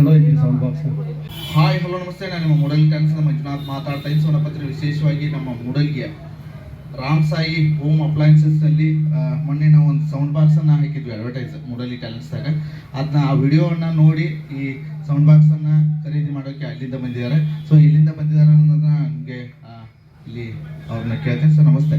ಚಲೋ sound box hi hello ನಮಸ್ತೆ ನಾನು ನಿಮ್ಮ ಮೂಡಲ್ ಕ್ಯಾನ್ಸರ್ ಮಂಜುನಾಥ್ ಮಾತಾಡ್ತಾ ಇದ್ದೀನಿ. ಸೋನಪತ್ರಿ ವಿಶೇಷವಾಗಿ ನಮ್ಮ ಮೂಡಲ್ಗೆ ರಾಮ್ ಸಾಯಿ ಹೋಮ್ ಅಪ್ಲಯನ್ಸಸ್ನಲ್ಲಿ ಮೊನ್ನೆ ನಾವು ಒಂದು ಸೌಂಡ್ ಬಾಕ್ಸನ್ನು ಹಾಕಿದ್ವಿ ಅಡ್ವರ್ಟೈಸ್ ಮೂಡಲಿ ಟ್ಯಾಲೆಂಟ್ಸ್ದಾಗ ಅದನ್ನ ಆ ವಿಡಿಯೋವನ್ನು ನೋಡಿ ಈ ಸೌಂಡ್ ಬಾಕ್ಸನ್ನು ಖರೀದಿ ಮಾಡೋಕ್ಕೆ ಅಲ್ಲಿಂದ ಬಂದಿದ್ದಾರೆ. ಸೊ ಇಲ್ಲಿಂದ ಬಂದಿದ್ದಾರೆ ಅನ್ನೋದನ್ನ ನನಗೆ ಇಲ್ಲಿ ಅವ್ರನ್ನ ಕೇಳ್ತೀನಿ. ಸರ್ ನಮಸ್ತೆ.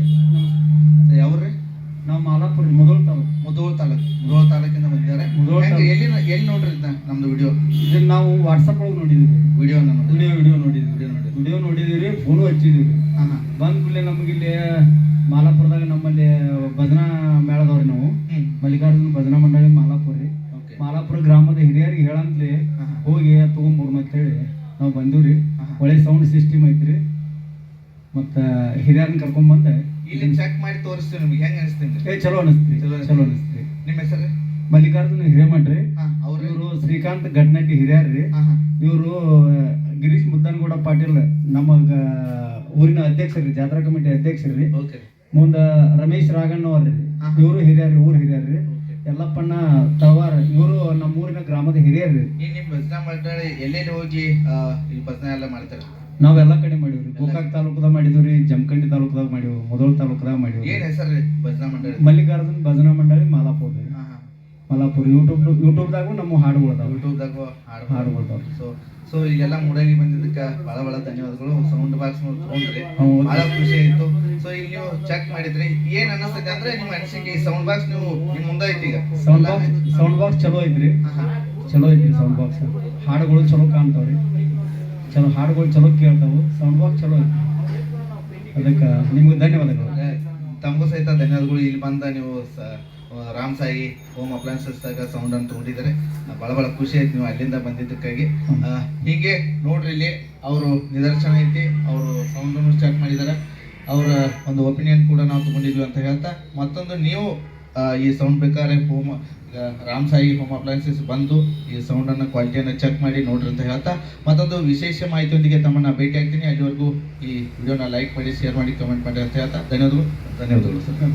ಎಲ್ಲಿ ನೋಡ್ರಿ ನಮ್ದು ವಿಡಿಯೋ ಇದನ್ನ ನಾವು ವಾಟ್ಸಪ್ ಒಳಗೆ ನೋಡಿದೀವಿ. ವಿಡಿಯೋನ ನೋಡಿ ವಿಡಿಯೋ ವಿಡಿಯೋ ನೋಡಿದ್ವಿ ವಿಡಿಯೋ ನೋಡಿ ವಿಡಿಯೋ ನೋಡಿದೀವಿ ಫೋನು ಹಚ್ಚಿದೀವಿ. ಹಾಂ ಹಾಂ. ಬಂದ ಕೂಡಲೇ ನಮಗೆ ಇಲ್ಲಿ ಮಾಲಾಪುರದಾಗ ನಮ್ಮಲ್ಲಿ ಭಜನಾ ಮೇಳದವ್ರಿ ನಾವು. ಮಲ್ಲಿಕಾರ್ಜುನ್ ಭಜನಾ ಮಂಡಳಿ ಮಾಲಾಪುರ ರೀ. ಮಾಲಾಪುರ ಗ್ರಾಮದ ಹಿರಿಯರಿಗೆ ಹೇಳಂತ್ಲಿ ಹೋಗಿ ತೊಗೊಂಬರ್ಮ ಅಂತೇಳಿ ನಾವು ಬಂದಿವ್ರಿ. ಒಳ್ಳೆ ಸೌಂಡ್ ಸಿಸ್ಟಮ್ ಐತ್ರಿ. ಮತ್ತು ಹಿರಿಯರನ್ನ ಕರ್ಕೊಂಬಂದು ಇಲ್ಲಿ ಚೆಕ್ ಮಾಡಿ ತೋರಿಸ್ತೀವಿ ನಿಮ್ಗೆ. ಹೆಂಗ್ ಅನಿಸ್ತೀನಿ ಏ ಚಲೋ ಅನಿಸ್ತೀನಿ ಚಲೋ ಅನಿಸ್ತ್ರಿ. ಚಲೋ ಅನಿಸ್ತ್ರಿ. ನಿಮ್ಮ ಹೆಸರು? ಮಲ್ಲಿಕಾರ್ಜುನ ಹಿರೇಮಠ್ರಿ ರೀ. ಇವರು ಶ್ರೀಕಾಂತ್ ಗಡ್ನಟ್ಟಿ ಹಿರಿಯರ್ರಿ ರೀ. ಇವರು ಗಿರೀಶ್ ಮುದ್ದನಗೌಡ ಪಾಟೀಲ್ ನಮ್ಮ ಊರಿನ ಅಧ್ಯಕ್ಷರಿ ಜಾತ್ರಾ ಕಮಿಟಿ ಅಧ್ಯಕ್ಷರಿ ರೀ. ಮುಂದ ರಮೇಶ್ ರಾಘಣ್ಣ ಅವ್ರಿ. ಇವರು ಹಿರಿಯರ್ರಿ ಊರ್ ಹಿರಿಯರ್ರಿ ರೀ. ಯಲ್ಲಪ್ಪಣ್ಣ ತಳವಾರ ಇವರು ನಮ್ಮ ಊರಿನ ಗ್ರಾಮದ ಹಿರಿಯರ್ರಿ ಮಂಡಳಿ ಎಲ್ಲೆಲ್ಲಿ ಹೋಗಿ ಆ, ಈ ಭಜನಾ ಎಲ್ಲ ಮಾಡ್ತಾರೆ? ನಾವೆಲ್ಲ ಕಡೆ ಮಾಡಿವ್ರಿ. ಗೋಕಾಕ್ ತಾಲೂಕದಾಗ ಮಾಡಿದ್ವಿ ಜಮಖಂಡಿ ತಾಲೂಕದಾಗ ಮಾಡಿವ್ ಮೊದಲ ತಾಲೂಕದಾಗ ಮಾಡಿವ್ರಿ ಏನ್ ಹೆಸರು ರೀ ಭಜನಾ ಮಂಡಳಿ? ಮಲ್ಲಿಕಾರ್ಜುನ್ ಭಜನಾ ಮಂಡಳಿ ಮಾಲಾಪುರ್ ಮಲಾಪುರ ಯೂಟ್ಯೂಬ್ ಯೂಟ್ಯೂಬ್ದಾಗೂ ನಮ್ಮ ಹಾಡುಗಳು ಯೂಟ್ಯೂಬ್ದಾಗ ಹಾಡು ಹಾಡುಗಳು ಸೊ ಸೊ ಈಗೆಲ್ಲ ಮೂಡಾಗಿ ಬಂದಿದ್ದಕ್ಕೆ ಬಹಳ ಬಹಳ ಧನ್ಯವಾದಗಳು. ಸೌಂಡ್ ಬಾಕ್ಸ್ ತಗೊಂಡ್ರಿ. ಭಾಳ ಖುಷಿ ಆಯ್ತು. ಸೊ ಈಗ ನೀವು ಚೆಕ್ ಮಾಡಿದ್ರಿ. ಏನ್ ಅನ್ನಿಸ್ತೈತೆ ಅಂದ್ರೆ ನಿಮ್ಮ ಅನಿಸಿಕೆ ಈ ಸೌಂಡ್ ಬಾಕ್ಸ್ ನೀವು ನಿಮ್ ಮುಂದೆ ಐತಿ ಈಗ. ಸೌಂಡ್ ಬಾಕ್ಸ್ ಸೌಂಡ್ ಬಾಕ್ಸ್ ಚಲೋ ಐತ್ರಿ. ಚಲೋ ಐತ್ರಿ ಸೌಂಡ್ ಬಾಕ್ಸ್ ಹಾಡುಗಳು ಚಲೋ ಕಾಣ್ತಾವ್ರಿ. ಚಲೋ ಹಾಡುಗಳು ಚಲೋ ಕೇಳ್ತಾವು. ಸೌಂಡ್ ಬಾಕ್ಸ್ ಚಲೋ ಐತಿ ಅದಕ್ಕೆ ನಿಮ್ಗೆ ಧನ್ಯವಾದಗಳು. ತಮಗೂ ಸಹಿತ ಧನ್ಯವಾದಗಳು. ಇಲ್ಲಿ ಬಂದ ನೀವು ರಾಮ್ ಸಾಯಿ ಹೋಮ್ ಅಪ್ಲಯನ್ಸಸ್ದಾಗ ಸೌಂಡ್ ಅಂತ ತಗೊಂಡಿದ್ದಾರೆ. ಬಹಳ ಬಹಳ ಖುಷಿ ಆಯ್ತು ನೀವು ಅಲ್ಲಿಂದ ಬಂದಿದ್ದಕ್ಕಾಗಿ. ಹೀಗೆ ನೋಡ್ರಿ ಇಲ್ಲಿ ಅವರು ನಿದರ್ಶನ ಐತಿ ಅವರು ಸೌಂಡನ್ನು ಚೆಕ್ ಮಾಡಿದ್ದಾರೆ. ಅವರ ಒಂದು ಒಪಿನಿಯನ್ ಕೂಡ ನಾವು ತಗೊಂಡಿದ್ವಿ ಅಂತ ಹೇಳ್ತಾ ಮತ್ತೊಂದು ನೀವು ಈ ಸೌಂಡ್ ಬೇಕಾದ್ರೆ home Ram Sai home appliances ಬಂದು ಈ ಸೌಂಡನ್ನು ಕ್ವಾಲಿಟಿಯನ್ನು ಚೆಕ್ ಮಾಡಿ ನೋಡ್ರಿ ಅಂತ ಹೇಳ್ತಾ ಮತ್ತೊಂದು ವಿಶೇಷ ಮಾಹಿತಿಯೊಂದಿಗೆ ತಮ್ಮನ್ನ ಭೇಟಿ ಆಗ್ತೀನಿ. ಅಲ್ಲಿವರೆಗೂ ಈ ವಿಡಿಯೋನ ಲೈಕ್ ಮಾಡಿ ಶೇರ್ ಮಾಡಿ ಕಮೆಂಟ್ ಮಾಡಿ ಅಂತ ಹೇಳ್ತಾ ಧನ್ಯವಾದಗಳು. ಧನ್ಯವಾದಗಳು ಸರ್.